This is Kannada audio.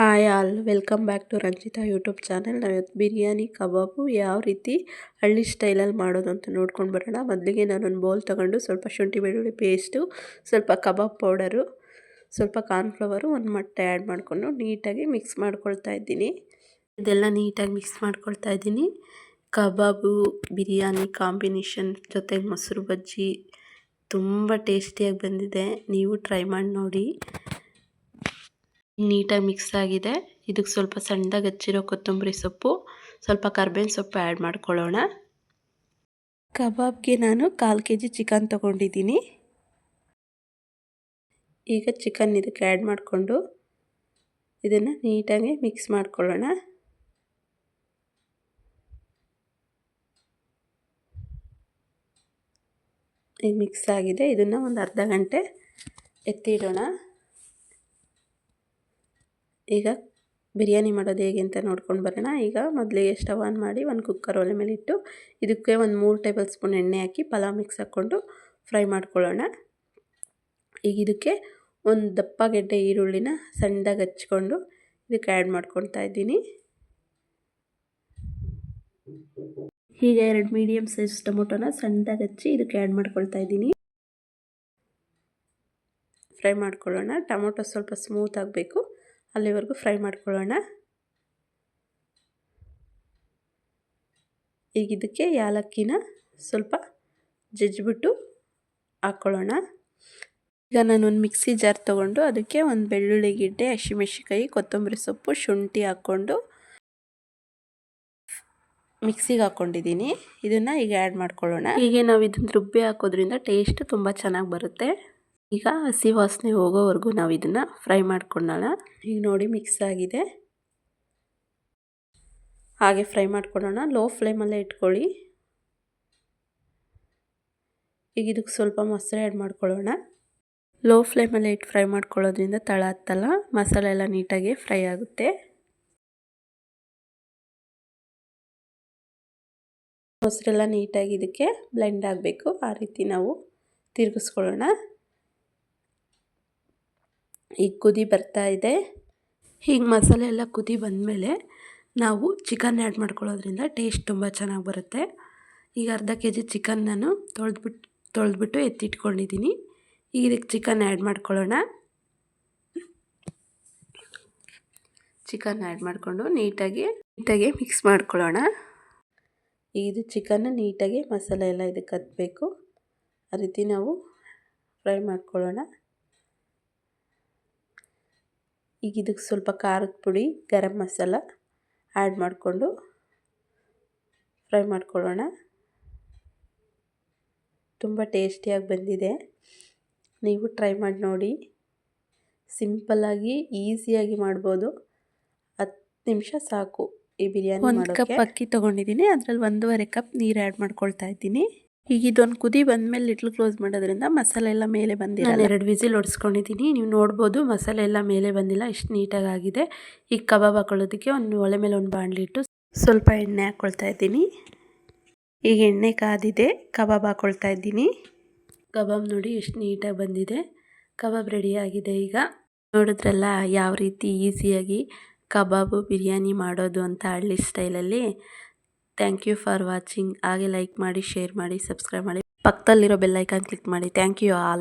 Hi all, welcome back to Ranjitha YouTube channel. ನಾವಿವತ್ತು ಬಿರಿಯಾನಿ, ಕಬಾಬು ಯಾವ ರೀತಿ ಹಳ್ಳಿ ಸ್ಟೈಲಲ್ಲಿ ಮಾಡೋದು ಅಂತ ನೋಡ್ಕೊಂಡು ಬರೋಣ. ಮೊದಲಿಗೆ ನಾನೊಂದು ಬೌಲ್ ತೊಗೊಂಡು ಸ್ವಲ್ಪ ಶುಂಠಿ, ಬೆಳ್ಳುಳ್ಳಿ ಪೇಸ್ಟು, ಸ್ವಲ್ಪ ಕಬಾಬ್ ಪೌಡರು, ಸ್ವಲ್ಪ ಕಾರ್ನ್ಫ್ಲವರು ಒಂದು ಮೊಟ್ಟೆ ಆ್ಯಡ್ ಮಾಡಿಕೊಂಡು ನೀಟಾಗಿ ಮಿಕ್ಸ್ ಮಾಡ್ಕೊಳ್ತಾ ಇದ್ದೀನಿ. ಇದೆಲ್ಲ ನೀಟಾಗಿ ಮಿಕ್ಸ್ ಮಾಡ್ಕೊಳ್ತಾ ಇದ್ದೀನಿ. ಕಬಾಬು, ಬಿರಿಯಾನಿ ಕಾಂಬಿನೇಷನ್ ಜೊತೆಗೆ ಮೊಸರು ಬಜ್ಜಿ ತುಂಬ ಟೇಸ್ಟಿಯಾಗಿ ಬಂದಿದೆ. ನೀವು ಟ್ರೈ ಮಾಡಿ ನೋಡಿ. ನೀಟಾಗಿ ಮಿಕ್ಸ್ ಆಗಿದೆ. ಇದಕ್ಕೆ ಸ್ವಲ್ಪ ಸಣ್ಣದಾಗಿ ಹಚ್ಚಿರೋ ಕೊತ್ತಂಬರಿ ಸೊಪ್ಪು, ಸ್ವಲ್ಪ ಕರ್ಬೇವಿನ ಸೊಪ್ಪು ಆ್ಯಡ್ ಮಾಡ್ಕೊಳ್ಳೋಣ. ಕಬಾಬ್ಗೆ ನಾನು ಕಾಲು ಕೆ ಜಿ ಚಿಕನ್ ತೊಗೊಂಡಿದ್ದೀನಿ. ಈಗ ಚಿಕನ್ ಇದಕ್ಕೆ ಆ್ಯಡ್ ಮಾಡಿಕೊಂಡು ಇದನ್ನು ನೀಟಾಗಿ ಮಿಕ್ಸ್ ಮಾಡ್ಕೊಳ್ಳೋಣ. ಈಗ ಮಿಕ್ಸ್ ಆಗಿದೆ. ಇದನ್ನು ಒಂದು ಅರ್ಧ ಗಂಟೆ ಎತ್ತಿಡೋಣ. ಈಗ ಬಿರಿಯಾನಿ ಮಾಡೋದು ಹೇಗೆ ಅಂತ ನೋಡ್ಕೊಂಡು ಬರೋಣ. ಈಗ ಮೊದಲಿಗೆ ಸ್ಟವ್ ಆನ್ ಮಾಡಿ ಒಂದು ಕುಕ್ಕರ್ ಒಲೆ ಮೇಲೆ ಇಟ್ಟು ಇದಕ್ಕೆ ಒಂದು ಮೂರು ಟೇಬಲ್ ಸ್ಪೂನ್ ಎಣ್ಣೆ ಹಾಕಿ ಪಲಾವ್ ಮಿಕ್ಸ್ ಹಾಕ್ಕೊಂಡು ಫ್ರೈ ಮಾಡ್ಕೊಳ್ಳೋಣ. ಈಗ ಇದಕ್ಕೆ ಒಂದು ದಪ್ಪ ಗೆಡ್ಡೆ ಈರುಳ್ಳಿನ ಸಣ್ಣದಾಗಿ ಹಚ್ಕೊಂಡು ಇದಕ್ಕೆ ಆ್ಯಡ್ ಮಾಡ್ಕೊತಾ ಇದ್ದೀನಿ. ಹೀಗೆ ಎರಡು ಮೀಡಿಯಮ್ ಸೈಜ್ ಟೊಮೊಟೊನ ಸಣ್ಣದಾಗಿ ಹಚ್ಚಿ ಇದಕ್ಕೆ ಆ್ಯಡ್ ಮಾಡ್ಕೊಳ್ತಾ ಇದ್ದೀನಿ. ಫ್ರೈ ಮಾಡ್ಕೊಳ್ಳೋಣ. ಟೊಮೊಟೊ ಸ್ವಲ್ಪ ಸ್ಮೂತ್ ಆಗಬೇಕು. ಅಲ್ಲಿವರೆಗೂ ಫ್ರೈ ಮಾಡ್ಕೊಳ್ಳೋಣ. ಈಗ ಇದಕ್ಕೆ ಯಾಲಕ್ಕಿನ ಸ್ವಲ್ಪ ಜಜ್ಜಿಬಿಟ್ಟು ಹಾಕ್ಕೊಳ್ಳೋಣ ಈಗ ನಾನೊಂದು ಮಿಕ್ಸಿ ಜಾರ್ ತೊಗೊಂಡು ಅದಕ್ಕೆ ಒಂದು ಬೆಳ್ಳುಳ್ಳಿ ಗಿಡ್ಡೆ ಹಸಿಮೆಣ್ಸಿಕಾಯಿ ಕೊತ್ತಂಬರಿ ಸೊಪ್ಪು, ಶುಂಠಿ ಹಾಕ್ಕೊಂಡು ಮಿಕ್ಸಿಗೆ ಹಾಕ್ಕೊಂಡಿದ್ದೀನಿ. ಇದನ್ನು ಈಗ ಆ್ಯಡ್ ಮಾಡ್ಕೊಳ್ಳೋಣ. ಹೀಗೆ ನಾವು ಇದನ್ನು ರುಬ್ಬಿ ಹಾಕೋದ್ರಿಂದ ಟೇಸ್ಟ್ ತುಂಬ ಚೆನ್ನಾಗಿ ಬರುತ್ತೆ. ಈಗ ಹಸಿ ವಾಸನೆ ಹೋಗೋವರೆಗೂ ನಾವು ಇದನ್ನು ಫ್ರೈ ಮಾಡ್ಕೊಳ್ಳೋಣ ಈಗ ನೋಡಿ ಮಿಕ್ಸ್ ಆಗಿದೆ. ಹಾಗೆ ಫ್ರೈ ಮಾಡ್ಕೊಳ್ಳೋಣ ಲೋ ಫ್ಲೇಮಲ್ಲೇ ಇಟ್ಕೊಳ್ಳಿ. ಈಗ ಇದಕ್ಕೆ ಸ್ವಲ್ಪ ಮೊಸರು ಆ್ಯಡ್ ಮಾಡ್ಕೊಳ್ಳೋಣ. ಲೋ ಫ್ಲೇಮಲ್ಲೇ ಇಟ್ಟು ಫ್ರೈ ಮಾಡ್ಕೊಳ್ಳೋದ್ರಿಂದ ತಳ ಹತ್ತಲ್ಲ ಮಸಾಲೆ ಎಲ್ಲ ನೀಟಾಗಿ ಫ್ರೈ ಆಗುತ್ತೆ. ಮೊಸರೆಲ್ಲ ನೀಟಾಗಿ ಇದಕ್ಕೆ ಬ್ಲೆಂಡ್ ಆಗಬೇಕು. ಆ ರೀತಿ ನಾವು ತಿರುಗಿಸ್ಕೊಳ್ಳೋಣ. ಈಗ ಕುದಿ ಬರ್ತಾ ಇದೆ. ಹೀಗೆ ಮಸಾಲೆ ಎಲ್ಲ ಕುದಿ ಬಂದಮೇಲೆ ನಾವು ಚಿಕನ್ ಆ್ಯಡ್ ಮಾಡ್ಕೊಳ್ಳೋದ್ರಿಂದ ಟೇಸ್ಟ್ ತುಂಬ ಚೆನ್ನಾಗಿ ಬರುತ್ತೆ. ಈಗ ಅರ್ಧ ಕೆ ಜಿ ಚಿಕನ್ ನಾನು ತೊಳೆದ್ಬಿಟ್ಟು ತೊಳೆದ್ಬಿಟ್ಟು ಎತ್ತಿಟ್ಕೊಂಡಿದ್ದೀನಿ. ಈಗ ಇದಕ್ಕೆ ಚಿಕನ್ ಆ್ಯಡ್ ಮಾಡ್ಕೊಳ್ಳೋಣ. ಚಿಕನ್ ಆ್ಯಡ್ ಮಾಡಿಕೊಂಡು ನೀಟಾಗಿ ನೀಟಾಗಿ ಮಿಕ್ಸ್ ಮಾಡ್ಕೊಳ್ಳೋಣ. ಇದು ಚಿಕನ್ನ ನೀಟಾಗಿ ಮಸಾಲೆ ಎಲ್ಲ ಇದಕ್ಕೆ ಹತ್ತಬೇಕು ಆ ರೀತಿ ನಾವು ಫ್ರೈ ಮಾಡ್ಕೊಳ್ಳೋಣ. ಈಗ ಇದಕ್ಕೆ ಸ್ವಲ್ಪ ಖಾರದ ಪುಡಿ ಗರಂ ಮಸಾಲ ಆ್ಯಡ್ ಮಾಡಿಕೊಂಡು ಫ್ರೈ ಮಾಡ್ಕೊಳ್ಳೋಣ. ತುಂಬ ಟೇಸ್ಟಿಯಾಗಿ ಬಂದಿದೆ. ನೀವು ಟ್ರೈ ಮಾಡಿ ನೋಡಿ. ಸಿಂಪಲ್ಲಾಗಿ ಈಸಿಯಾಗಿ ಮಾಡ್ಬೋದು. ಹತ್ತು ನಿಮಿಷ ಸಾಕು ಈ ಬಿರಿಯಾನಿ ಒಂದು ಕಪ್ ಅಕ್ಕಿ ತೊಗೊಂಡಿದ್ದೀನಿ. ಅದರಲ್ಲಿ ಒಂದೂವರೆ ಕಪ್ ನೀರು ಆ್ಯಡ್ ಮಾಡ್ಕೊಳ್ತಾ ಇದ್ದೀನಿ. ಈಗ ಇದೊಂದು ಕುದಿ ಬಂದಮೇಲೆ ಲಿಟ್ಲ್ ಕ್ಲೋಸ್ ಮಾಡೋದ್ರಿಂದ ಮಸಾಲೆ ಎಲ್ಲ ಮೇಲೆ ಬಂದಿಲ್ಲ ಎರಡು ವಿಸಿಲ್ ಹೊಡ್ಸ್ಕೊಂಡಿದ್ದೀನಿ ನೀವು ನೋಡ್ಬೋದು ಮಸಾಲೆ ಎಲ್ಲ ಮೇಲೆ ಬಂದಿಲ್ಲ, ಇಷ್ಟು ನೀಟಾಗಿ ಆಗಿದೆ ಈಗ ಕಬಾಬ್ ಹಾಕೊಳ್ಳೋದಕ್ಕೆ ಒಂದು ಒಲೆ ಮೇಲೆ ಒಂದು ಬಾಣಲಿ ಇಟ್ಟು ಸ್ವಲ್ಪ ಎಣ್ಣೆ ಹಾಕ್ಕೊಳ್ತಾ ಇದ್ದೀನಿ. ಈಗ ಎಣ್ಣೆ ಕಾದಿದೆ, ಕಬಾಬ್ ಹಾಕ್ಕೊಳ್ತಾ ಇದ್ದೀನಿ. ಕಬಾಬ್ ನೋಡಿ ಎಷ್ಟು ನೀಟಾಗಿ ಬಂದಿದೆ. ಕಬಾಬ್ ರೆಡಿಯಾಗಿದೆ ಈಗ. ನೋಡಿದ್ರಲ್ಲ ಯಾವ ರೀತಿ ಈಸಿಯಾಗಿ ಕಬಾಬು ಬಿರಿಯಾನಿ ಮಾಡೋದು ಅಂತ ಹಳ್ಳಿ ಸ್ಟೈಲಲ್ಲಿ ಥ್ಯಾಂಕ್ ಯು ಫಾರ್ ವಾಚಿಂಗ್ ಹಾಗೆ ಲೈಕ್ ಮಾಡಿ ಶೇರ್ ಮಾಡಿ ಸಬ್ಸ್ಕ್ರೈಬ್ ಮಾಡಿ. ಪಕ್ಕದಲ್ಲಿರೋ ಬೆಲ್ಲೈಕಾನ್ ಕ್ಲಿಕ್ ಮಾಡಿ. Thank you all